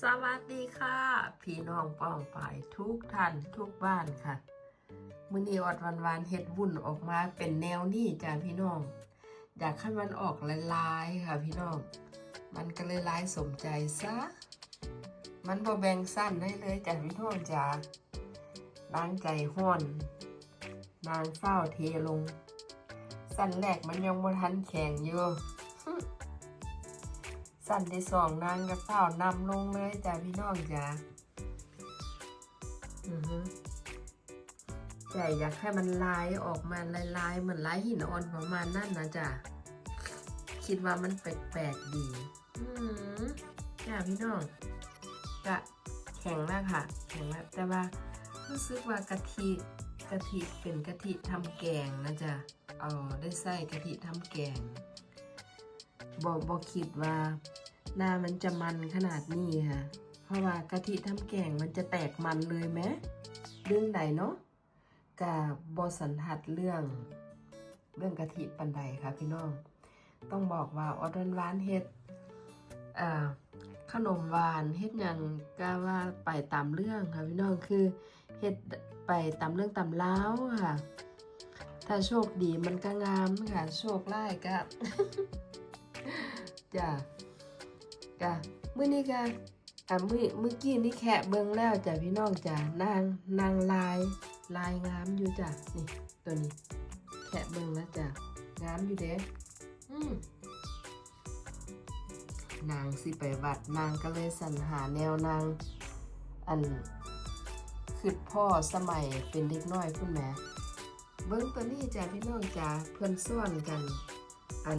สวัสดีค่ะ พี่น้องป้องปายทุกท่านทุกบ้านค่ะมื้อนี้อดวันวานเฮ็ดวุ่นออกมาเป็นแนวนี้จ้าพี่น้อง อยากให้มันออกลายๆค่ะพี่น้อง มันก็เลยลายสมใจซะ มันบ่แบ่งสั้นได้เลยจ้าพี่น้องจ้านางใจห้อนนางเฝ้าเทลง สั้นแรกมันยังบ่ทันแข็งอยู่ สั้นที่สองนางก็เฝ้านำลงเลยจ้าพี่น้องจ้าอือฮึใจอยากให้มันลายออกมาลายๆเหมือนลายหินอ่อนประมาณนั้นนะจ้ะคิดว่ามันแปลกๆดีอืมจ้าพี่น้องกะแข็งแล้วค่ะ แข็งแล้วแต่ว่ารู้สึกว่ากะทิกะทิเป็นกะทิทำแกงนะจ๊ะเอาได้ใส่กะทิทำแกง บอบอคิดว่าหน้ามันจะมันขนาดนี้ค่ะ เพราะว่ากะทิทำแกงมันจะแตกมันเลยไหมเรื่องใดเนาะกับบอสันทัดเรื่องเรื่องกะทิปันใดค่ะพี่น้อง ต้องบอกว่าออดหวานเฮ็ดขนมหวานเฮ็ดยังก็ว่าไปตามเรื่องค่ะพี่น้องคือเฮ็ดไปตามเรื่องตามเล้าค่ะ ถ้าโชคดีมันก็งามค่ะ โชคร้ายก็ จ้ะจ้ะมื้อนี้ก็อ่ามื้อเมื่อกี้นี่แค่เบิ่งแล้วจ้ะพี่น้องจ้ะนางนางลายลายงามอยู่จ้ะนี่ตัวนี้แค่เบิ่งแล้วจ้ะงามอยู่เด้อืมนางสิไปวัดนางก็เลยสรรหาแนวนางอันคือพ่อสมัยเป็นเด็กน้อยคุณแม่เบิ่งตัวนี้จ้ะพี่น้องจ้ะเพื่อนซ่อนกัน อัน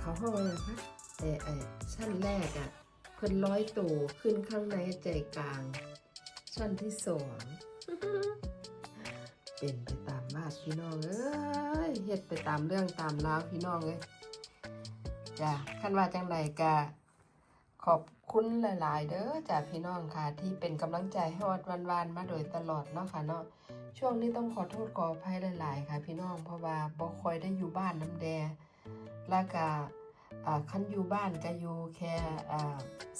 เขาห้องอะไรคะเออเออชั้นแรกอะ่ะเพิ่นร้อยตัวขึ้นข้างในใจกลาง ชั้นที่สองเป็นไปตามมาดพี่น้องเอ้ยเฮ็ดไปตามเรื่องตามราวพี่น้องเอ้ยจ้ะคันว่าจังไดกะขอบคุณหลาย ๆ เด้อจ้ะพี่น้องค่ะ ที่เป็นกำลังใจให้อดวันวานๆมาโดยตลอดเนาะค่ะเนาะช่วงนี้ต้องขอโทษขออภัยหลาย ๆ ค่ะ พี่น้องเพราะว่าบ่ค่อยได้อยู่บ้านน้ำแด แล้วก็คันอยู่บ้านก็อยู่แค่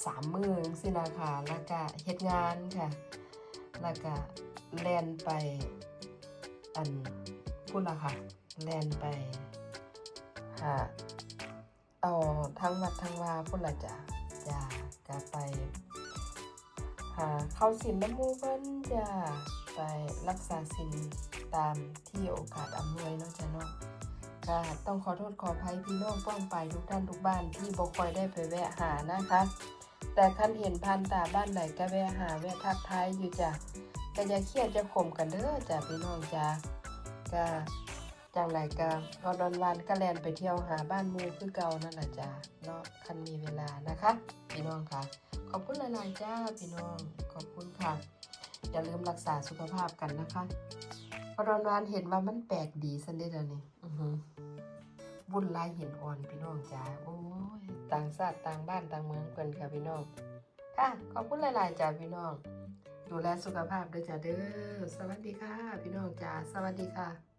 สามมือสินะคะแล้วก็เฮ็ดงานค่ะ แล้วก็แลนไปอันพูดละค่ะ แลนไปหาเอาทั้งวัดทั้งวาพูดละจ้ะจ้ะก็ไปหาเข้าสินน้ำมูเพิ่นจ้ะไปรักษาสินตามที่โอกาสอำนวยเนาะจ้ะเนาะ ค่ะ ต้องขอโทษขออภัยพี่น้องป้องไปทุกท่านทุกบ้านที่บ่คอยได้ไปแวะหานะคะ แต่คันเห็นพันตาบ้านไหนก็แวะหาแวะทักทายอยู่จ้ะก็อย่าเครียดจะข่มกันเด้อจ้ะพี่น้องจ้ะก็จังไรก็พอดอนวันก็แลนไปเที่ยวหาบ้านมูคือเก่านั่นแหละจ้ะเนาะคันมีเวลานะคะ พี่น้องค่ะ ขอบคุณหลายๆจ้าพี่น้องขอบคุณค่ะอย่าลืมรักษาสุขภาพกันนะคะ พอดอนวันเห็นว่ามันแปลกดีสันเด้อเดี๋ยวนี้อือหือบุญลายหินอ่อนพี่น้องจ้าโอ้ยต่างชาติต่างบ้านต่างเมืองกันค่ะพี่น้องค่ะขอบคุณหลาย ๆจ้าพี่น้อง ดูแลสุขภาพด้วยจ้าเด้อสวัสดีค่ะ พี่น้องจ้าสวัสดีค่ะ